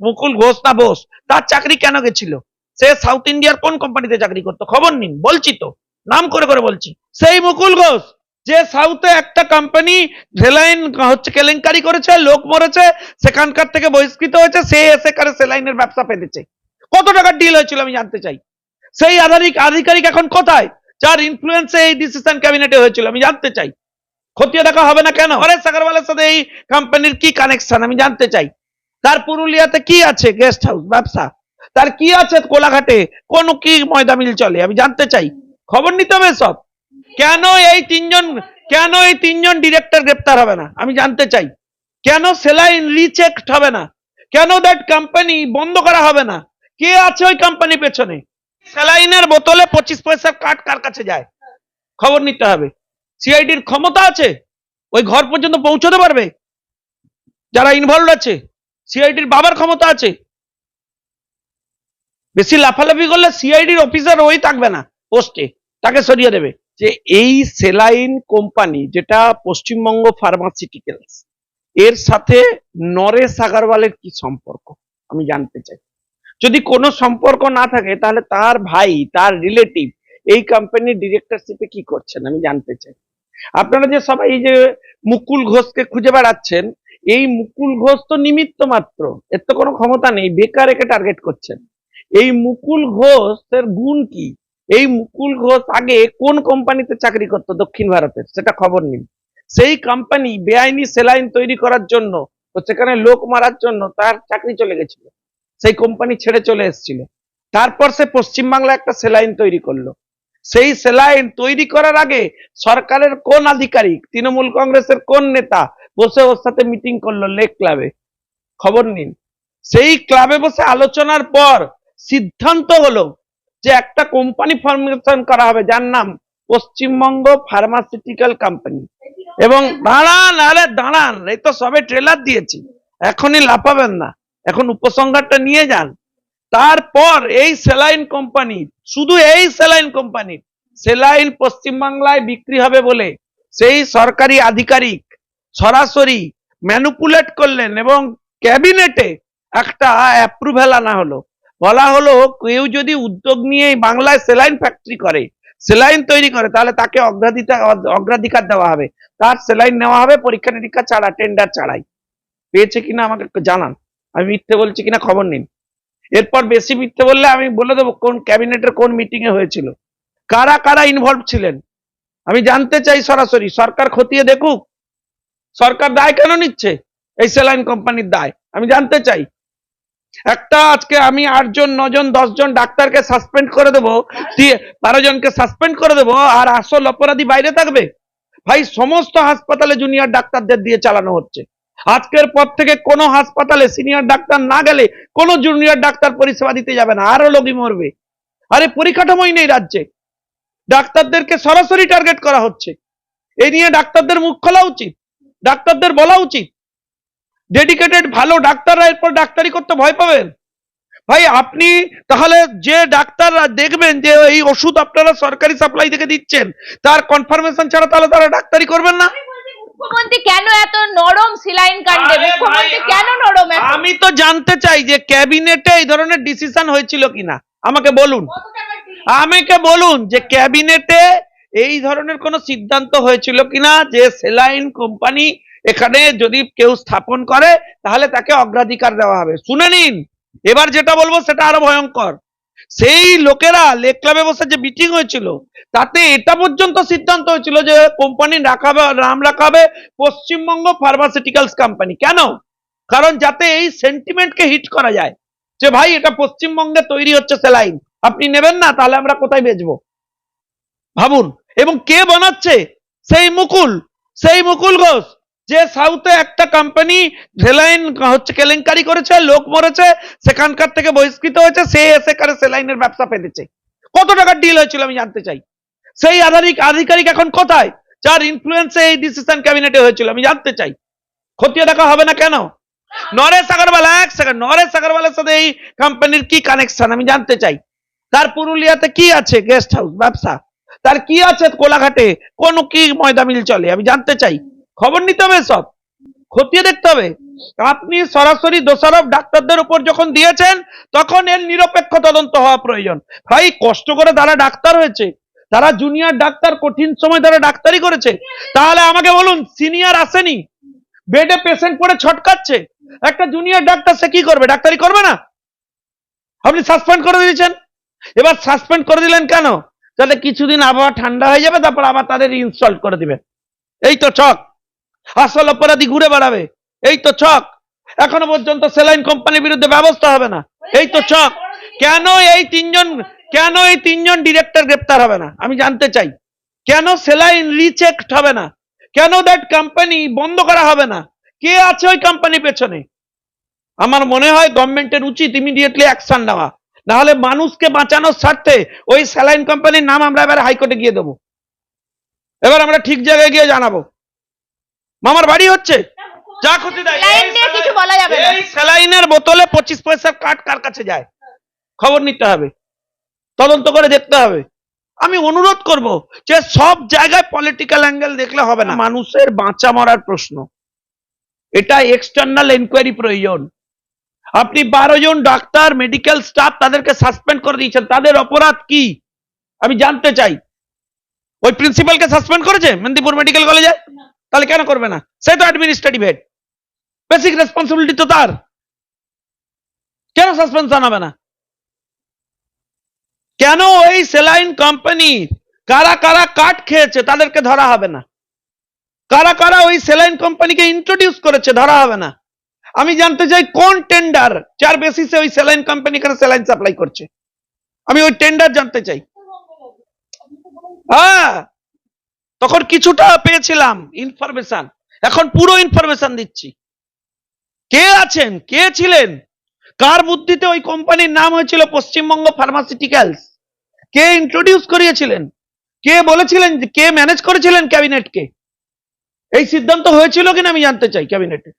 মুকুল ঘোষ না বোস, তার চাকরি কেন গেছিল? সে সাউথ ইন্ডিয়ার কোন কোম্পানিতে চাকরি করতো? খবর নিন, বলছি তো, নাম করে করে বলছি। সেই মুকুল ঘোষ, যে সাউথে একটা কোম্পানি রেলাইন হচ্ছে কেলেঙ্কারি করেছে, লোক মরেছে, সেখানকার থেকে বহিষ্কৃত হয়েছে, সে এসে করে সেলাইনের ব্যবসা পেতেছে। কত টাকার ডিল হয়েছিল আমি জানতে চাই। সেই আধারিক আধিকারিক এখন কোথায়? যার ইনফ্লুয়েন্সে এই ডিসিশন ক্যাবিনেটে হয়েছিল, আমি জানতে চাই। খতিয়ে দেখা হবে না কেন? হরেশ আগরওয়ালের সাথে এই কোম্পানির কি কানেকশন আমি জানতে চাই। তার পুরুলিয়াতে কি আছে গেস্ট হাউস ব্যবসা? তার কি আছে কোলাঘাটে? কোন কি ময়দা মিল চলে? আমি জানতে চাই। খবর নিতে হবে সব। কেন এই তিনজন, কেন এই তিনজন ডিরেক্টর গ্রেপ্তার হবে না? আমি জানতে চাই। কেন সেলাইন রিচেক হবে না? কেন দ্যাট কোম্পানি বন্ধ করা হবে না? কে আছে ওই কোম্পানি পেছনে? স্যালাইনের বোতলে পঁচিশ পয়সার কাঠ কার কাছে যায়? খবর নিতে হবে। সিআইডির ক্ষমতা আছে? ওই ঘর পর্যন্ত পৌঁছতে পারবে? যারা ইনভলভ আছে? সিআইডির বাবার ক্ষমতা আছে। বেশি লাফালাফি করলে সিআইডির অফিসার ওই থাকবে না পোস্টে তাকে সরিয়ে দেবে। যে এই সেলাইন কোম্পানি যেটা পশ্চিমবঙ্গ ফার্মাসিউটিক্যালস এর সাথে নরেশ আগরওয়ালের কি সম্পর্ক? আমি জানতে চাই। যদি কোনো সম্পর্ক না থাকে, তাহলে তার ভাই, তার রিলেটিভ এই কোম্পানির ডিরেক্টরশিপে কি করছেন? আমি জানতে চাই। আপনারা যে সবাই এই যে মুকুল ঘোষকে খুঁজে বেড়াচ্ছেন এই মুকুল ঘোষ তো নিমিত্ত মাত্র, এর তো কোনো ক্ষমতা নেই, বেকার একে টার্গেট করছেন। এই মুকুল ঘোষের গুণ কি? এই মুকুল ঘোষ আগে কোন কোম্পানিতে চাকরি করতো দক্ষিণ ভারতের? সেটা খবর নিন। সেই কোম্পানি বেআইনি সেলাইন তৈরি করার জন্য, তো সেখানে লোক মারার জন্য তার চাকরি চলে গেছিল। সেই কোম্পানি ছেড়ে চলে এসেছিল। তারপর সে পশ্চিমবাংলা একটা সেলাইন তৈরি করল। সেই সেলাইন তৈরি করার আগে সরকারের কোন আধিকারিক, তৃণমূল কংগ্রেসের কোন নেতা বসে ওর সাথে মিটিং করল লেক ক্লাবে খবর নিন। সেই ক্লাবে বসে আলোচনার পর সিদ্ধান্ত হলো যে একটা কোম্পানি ফর্মেশন করা হবে, যার নাম পশ্চিমবঙ্গ ফার্মাসিউটিক্যাল কোম্পানি এবং দাঁড়ান, আরে দাঁড়ান, এই তো সবে ট্রেলার দিয়েছি। এখনই লাফাবেন না। এখন উপসংহারটা নিয়ে যান। তারপর এই সেলাইন কোম্পানি শুধু এই সেলাইন কোম্পানি সেলাইন পশ্চিমবাংলায় বিক্রি হবে বলে সেই সরকারি আধিকারিক সরাসরি ম্যানুপুলেট করলেন এবং ক্যাবিনেটে একটা অ্যাপ্রুভেল আনা হলো। বলা হলো, কেউ যদি উদ্যোগ নিয়ে বাংলায় সেলাইন ফ্যাক্টরি করে, সেলাইন তৈরি করে, তাহলে তাকে অগ্রাধিকার অগ্রাধিকার দেওয়া হবে। তার সেলাইন নেওয়া হবে, পরীক্ষা নিরীক্ষা ছাড়া টেন্ডার ছাড়াই। পেয়েছে কিনা আমাকে জানান। আমি মিথ্যে বলছি কিনা খবর নিন। এরপর বেশি মিথ্যে বললে আমি বলে দেবো কোন ক্যাবিনেটের কোন মিটিং এ হয়েছিল। কারা কারা ইনভলভ ছিলেন? আমি জানতে চাই সরাসরি। সরকার খতিয়ে দেখুক। সরকার দায় কেন নিচ্ছে? এই সেলাইন কোম্পানির দায়। আমি জানতে চাই। একটা আজকে আমি আটজন, নজন, দশজন ডাক্তারকে সাসপেন্ড করে দেবো বারো জনকে সাসপেন্ড করে দেবো, আর আসল অপরাধী বাইরে থাকবে? ভাই, সমস্ত হাসপাতালে জুনিয়র ডাক্তারদের দিয়ে চালানো হচ্ছে। আজকের পর থেকে কোনো হাসপাতালে সিনিয়র ডাক্তার না গেলে কোনো জুনিয়র ডাক্তার পরিষেবা দিতে যাবে না আরও লোকই মরবে। আরে, পরিকাঠামোই নেই রাজ্যে। ডাক্তারদেরকে সরাসরি টার্গেট করা হচ্ছে। এই নিয়ে ডাক্তারদের মুখ খোলা উচিত। ডাক্তারদের বলা উচিত। ডেডিকেটেড ভালো ডাক্তাররা এরপর ডাক্তারি করতে ভয় পাবেন। ভাই আপনি তাহলে যে ডাক্তাররা দেখবেন যে এই ওষুধ আপনারা সরকারি সাপ্লাই থেকে দিচ্ছেন তার কনফার্মেশন ছাড়া তাহলে তারা ডাক্তারি করবেন না? মুখ্যমন্ত্রী কেন এত নরম সিলাইন কাণ্ডে? মুখ্যমন্ত্রী কেন নরম আমি তো জানতে চাই যে ক্যাবিনেটে এই ধরনের ডিসিশন হয়েছিল কিনা। আমাকে বলুন? আমাকে বলুন যে ক্যাবিনেটে এই ধরনের কোন সিদ্ধান্ত হয়েছিল কিনা যে সেলাইন কোম্পানি এখানে যদি কেউ স্থাপন করে, তাহলে তাকে অগ্রাধিকার দেওয়া হবে। শুনে নিন। এবার যেটা বলব, সেটা আরও ভয়ঙ্কর। সেই লোকেরা লেক ক্লাবে বসে যে মিটিং হয়েছিল, তাতে এটা পর্যন্ত সিদ্ধান্ত হয়েছিল যে কোম্পানি রাখাবে নাম রাখাবে পশ্চিমবঙ্গ ফার্মাসিউটিক্যালস কোম্পানি। কেন? কারণ যাতে এই সেন্টিমেন্টকে হিট করা যায় যে, ভাই, এটা পশ্চিমবঙ্গে তৈরি হচ্ছে সেলাইন। আপনি নেবেন না, তাহলে আমরা কোথায় বেচবো? ভাবুন। এবং কে বানাচ্ছে? সেই মুকুল। সেই মুকুল ঘোষ, যে সাউথে একটা কোম্পানি রেলাইন হচ্ছে কেলেঙ্কারি করেছে, লোক মরেছে, সেখানকার থেকে বহিষ্কৃত হয়েছে, সে এসে করে সেলাইনের ব্যবসা পেতেছে। কত টাকার ডিল হয়েছিল আমি জানতে চাই। সেই আধারিক আধিকারিক এখন কোথায়? যার ইনফ্লুয়েন্সে এই ডিসিশন ক্যাবিনেটে হয়েছিল, আমি জানতে চাই। খতিয়ে দেখা হবে না কেন? নরেশ আগরওয়াল, এক সেকেন্ড নরেশ আগরওয়ালের সাথে এই কোম্পানির কি কানেকশন আমি জানতে চাই। তার পুরুলিয়াতে কি আছে? গেস্ট হাউস ব্যবসা? তার কি আছে কোলাঘাটে? কোন কি ময়দা মিল চলে? আমি জানতে চাই। খবর নিতে হবে সব? খতিয়ে দেখতে হবে। আপনি সরাসরি দোষারোপ ডাক্তারদের উপর যখন দিয়েছেন, তখন এর নিরপেক্ষ তদন্ত হওয়া প্রয়োজন। ভাই, কষ্ট করে তারা ডাক্তার হয়েছে তারা জুনিয়র ডাক্তার কঠিন সময় তারা ডাক্তারি করেছে, তাহলে আমাকে বলুন, সিনিয়র আসেনি? বেডে পেশেন্ট পড়ে ছটকাচ্ছে? একটা জুনিয়র ডাক্তার, সে কি করবে? ডাক্তারি করবে না? আপনি সাসপেন্ড করে দিয়েছেন? এবার সাসপেন্ড করে দিলেন কেন? যাতে কিছুদিন আবহাওয়া ঠান্ডা হয়ে যাবে, তারপর আবার তাদের ইনস্টল করে দিবে। এই তো ছক। আসল অপরাধী ঘুরে বেড়াবে। এই তো ছক। এখনও পর্যন্ত সেলাইন কোম্পানির বিরুদ্ধে ব্যবস্থা হবে না। এই তো ছক। কেন এই তিনজন, কেন এই তিনজন ডিরেক্টর গ্রেপ্তার হবে না? আমি জানতে চাই। কেন সেলাইন রিচেকড হবে না? কেন দ্যাট কোম্পানি বন্ধ করা হবে না? কে আছে ওই কোম্পানি পেছনে? আমার মনে হয় গভর্নমেন্টের উচিত ইমিডিয়েটলি অ্যাকশন নেওয়া। না হলে মানুষকে বাঁচানোর স্বার্থে ওই স্যালাইন কোম্পানির নাম আমরা এবার হাইকোর্টে গিয়ে দেবো। এবার আমরা ঠিক জায়গায় গিয়ে জানাব। মামার বাড়ি হচ্ছে? যা ক্ষতি। এই স্যালাইনের বোতলে পঁচিশ পয়সার কাঠ কার কাছে যায়? খবর নিতে হবে। তদন্ত করে দেখতে হবে। আমি অনুরোধ করব যে সব জায়গায় পলিটিক্যাল অ্যাঙ্গেল দেখলে হবে না। মানুষের বাঁচা মরার প্রশ্ন। এটা এক্সটার্নাল এনকোয়ারি প্রয়োজন। আপনি বারো জন ডাক্তার মেডিকেল স্টাফ তাদেরকে সাসপেন্ড করে দিয়েছেন। তাদের অপরাধ কি? আমি জানতে চাই। ওই প্রিন্সিপালকে সাসপেন্ড করেছে মেদিনীপুর মেডিকেল কলেজে তাহলে কেন করবে না? সে তো অ্যাডমিনিস্ট্রেটিভ হেড বেসিক রেসপন্সিবিলিটি তো তার। কেন সাসপেনশন হবে না? কেন ওই সেলাইন কোম্পানি কারা কারা কাট খেয়েছে তাদেরকে ধরা হবে না? কারা কারা ওই সেলাইন কোম্পানিকে ইন্ট্রোডিউস করেছে ধরা হবে না? আমি জানতে চাই কোন টেন্ডার যার বেসিসে ওই স্যালাইন কোম্পানি এখানে স্যালাইন সাপ্লাই করছে? আমি ওই টেন্ডার জানতে চাই। হ্যাঁ তখন কিছুটা পেয়েছিলাম ইনফরমেশন এখন পুরো ইনফরমেশন দিচ্ছি। কে আছেন? কে ছিলেন? কার বুদ্ধিতে ওই কোম্পানির নাম হয়েছিল পশ্চিমবঙ্গ ফার্মাসিউটিক্যালস কে ইন্ট্রোডিউস করিয়েছিলেন? কে বলেছিলেন কে ম্যানেজ করেছিলেন ক্যাবিনেটকে? এই সিদ্ধান্ত হয়েছিল কিনা আমি জানতে চাই ক্যাবিনেটে।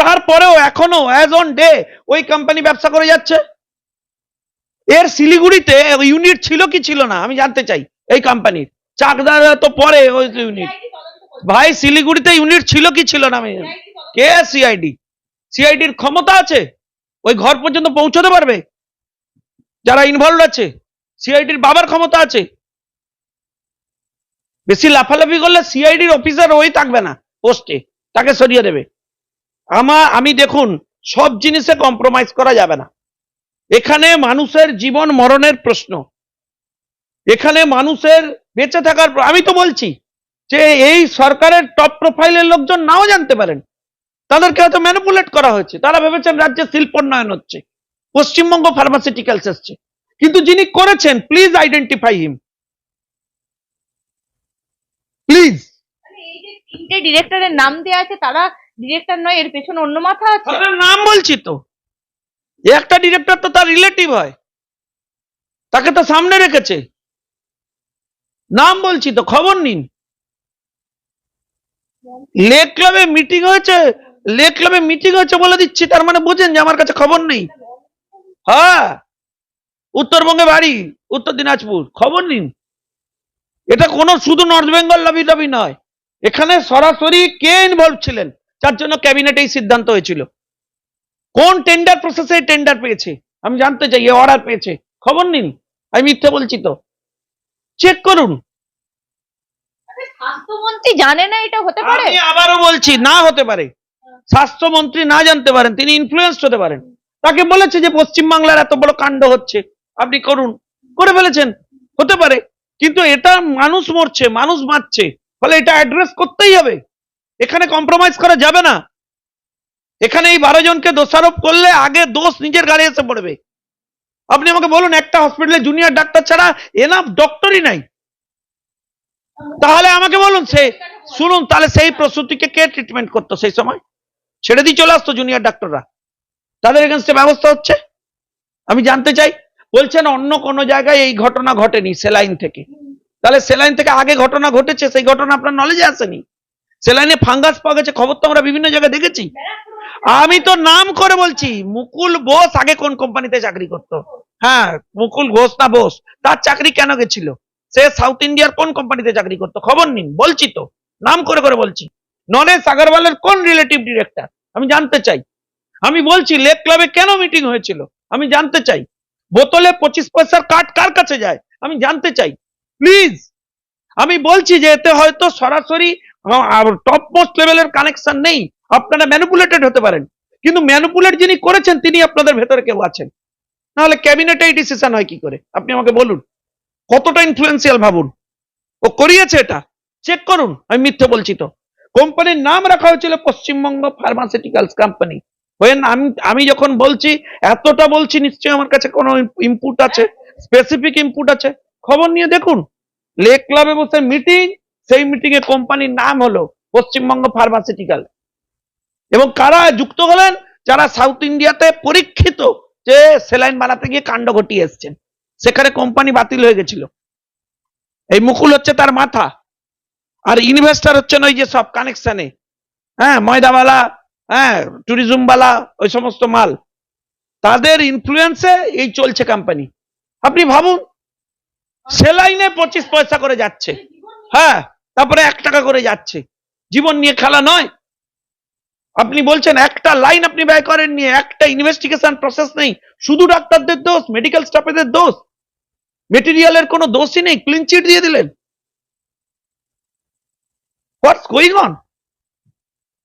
তারপরেও এখনও অ্যাজ অন ডে ওই কোম্পানি ব্যবসা করে যাচ্ছে। এর শিলিগুড়িতে ইউনিট ছিল কি ছিল না আমি জানতে চাই এই কোম্পানির চাকদার তো পরে ওই ইউনিট ভাই শিলিগুড়িতে ইউনিট ছিল কি ছিল না আমি কে সিআইডি সিআইডির ক্ষমতা আছে? ওই ঘর পর্যন্ত পৌঁছতে পারবে? যারা ইনভলভ আছে সিআইডির বাবার ক্ষমতা আছে? বেশি লাফালাফি করলে সিআইডির অফিসার ওই থাকবে না পোস্টে তাকে সরিয়ে দেবে। আমা, আমি দেখুন, সব জিনিসে কম্প্রোমাইজ করা যাবে না। এখানে মানুষের জীবন মরণের প্রশ্ন। এখানে মানুষের বেঁচে থাকার আমি তো বলছি যে এই সরকারের টপ প্রোফাইলের লোকজন নাও জানতে পারেন। তাদেরকে হয়তো ম্যানিপুলেট করা হয়েছে। তারা ভেবেছেন রাজ্যে শিল্পোন্নয়ন হচ্ছে, পশ্চিমবঙ্গ ফার্মাসিউটিক্যালস এসছে। কিন্তু যিনি করেছেন প্লিজ আইডেন্টিফাই হিম প্লিজ তিনটে ডিরেক্টরের নাম দেওয়া আছে, তারা ডিরেক্টর নয়, এর পেছনে অন্য মাথা আছে। নাম বলছি তো। একটা ডিরেক্টর তো তার রিলেটিভ হয়। তাকে তো সামনে রেখেছে। নাম বলছি তো, খবর নিন। লেক ক্লাবে মিটিং হয়েছে লেক ক্লাবে মিটিং হয়েছে বলে দিচ্ছি, তার মানে বোঝেন যে আমার কাছে খবর নেই। হ্যাঁ উত্তরবঙ্গে বাড়ি, উত্তর দিনাজপুর, খবর নিন। এটা কোনো শুধু নর্থ বেঙ্গল লবি টবি নয়। এখানে সরাসরি কে ইনভলভ ছিলেন? যার জন্য ক্যাবিনেট এই সিদ্ধান্ত হয়েছিল। কোন টেন্ডার প্রসেসে টেন্ডার পেয়েছে? আমি জানতে চাই অর্ডার পেয়েছে। খবর নিন। আমি মিথ্যে বলছি তো। চেক করুন। স্বাস্থ্যমন্ত্রী জানে না এটা হতে পারে? আমি আবারও বলছি না হতে পারে। স্বাস্থ্যমন্ত্রী না জানতে পারেন তিনি ইনফ্লুয়েন্সড হতে পারেন। তাকে বলেছে যে পশ্চিমবাংলার এত বড় কাণ্ড হচ্ছে। আপনি করুন। করে ফেলেছেন। হতে পারে। কিন্তু এটা মানুষ মরছে মানুষ মারছে ফলে এটা অ্যাড্রেস করতেই হবে। এখানে কম্প্রোমাইজ করা যাবে না। এখানে এই বারো জনকে দোষারোপ করলে আগে দোষ নিজের গাড়ি এসে পড়বে। আপনি আমাকে বলুন, একটা হসপিটালে জুনিয়র ডাক্তার ছাড়া এনাফ ডক্টরই নাই। তাহলে আমাকে বলুন, সে শুনুন, তাহলে সেই প্রসূতিকে কে ট্রিটমেন্ট করতো সেই সময়? ছেড়ে দিয়ে চলে আসতো জুনিয়র ডাক্তাররা। তাদের এগেনস্টে ব্যবস্থা হচ্ছে? আমি জানতে চাই। বলছেন, অন্য কোনো জায়গায় এই ঘটনা ঘটেনি, সেলাইন থেকে। তাহলে সেলাইন থেকে আগে ঘটনা ঘটেছে, সেই ঘটনা আপনার নলেজে আসেনি? সেলাইনে ফাঙ্গাস পাওয়া গেছে, খবর তো আমরা বিভিন্ন জায়গায় দেখেছি। আমি তো নাম করে বলছি, মুকুল বোস আগে কোন কোম্পানিতে চাকরি করতো? হ্যাঁ মুকুল ঘোষ না বোস, তার চাকরি কেন গেছিল? সে সাউথ ইন্ডিয়ার কোন কোম্পানিতে চাকরি করতো? খবর নিন, বলছি তো, নাম করে করে বলছি। নরেশ আগরওয়ালের কোন রিলেটিভ ডিরেক্টর আমি জানতে চাই। আমি বলছি, লেক ক্লাবে কেন মিটিং হয়েছিল? আমি জানতে চাই। বোতলে পঁচিশ পয়সার কার্ড কার কাছে যায়? আমি জানতে চাই। প্লিজ আমি বলছি যে এতে হয়তো সরাসরি টপ মোস্ট লেভেলের কানেকশন নেই। আপনারা ম্যানুপুলেটেড হতে পারেন। কিন্তু ম্যানুপুলেট যিনি করেছেন, তিনি আপনাদের ভেতরে কেউ আছেন। নাহলে ক্যাবিনেটে এই ডিসিশন হয় কি করে? আপনি আমাকে বলুন। কতটা ইনফ্লুয়েন্সিয়াল ভাবুন? ও করিয়েছে এটা। চেক করুন। আমি মিথ্যে বলছি তো। কোম্পানির নাম রাখা হয়েছিল পশ্চিমবঙ্গ ফার্মাসিউটিক্যালস কোম্পানি ওয়েন আমি আমি যখন বলছি, এতটা বলছি, নিশ্চয়ই আমার কাছে কোনো ইনপুট আছে স্পেসিফিক ইনপুট আছে। খবর নিয়ে দেখুন। লেক ক্লাবে বসে মিটিং সেই মিটিং এ কোম্পানির নাম হলো পশ্চিমবঙ্গ ফার্মাসিউটিক্যাল এবং কারা যুক্ত হলেন? যারা সাউথ ইন্ডিয়াতে পরীক্ষিত যে সেলাইন বানাতে গিয়ে কাণ্ড ঘটিয়ে এসছেন। সেখানে কোম্পানি বাতিল হয়ে গেছিল। এই মুকুল হচ্ছে তার মাথা। আর ইনভেস্টার হচ্ছেন ওই যে সব কানেকশনে হ্যাঁ ময়দাওয়ালা হ্যাঁ ট্যুরিজমওয়ালা ওই সমস্ত মাল। তাদের ইনফ্লুয়েন্সে এই চলছে কোম্পানি আপনি ভাবুন, সেলাইনে পঁচিশ পয়সা করে যাচ্ছে। হ্যাঁ তারপরে এক টাকা করে যাচ্ছে। জীবন নিয়ে খেলা নয়। আপনি বলছেন একটা লাইন আপনি ব্যয় করেন নিয়ে একটা ইনভেস্টিগেশন প্রসেস নেই। শুধু ডাক্তারদের দোষ মেডিকেল স্টাফেদের দোষ। মেটেরিয়ালের কোনো দোষই নেই। ক্লিন চিট দিয়ে দিলেন। What's going on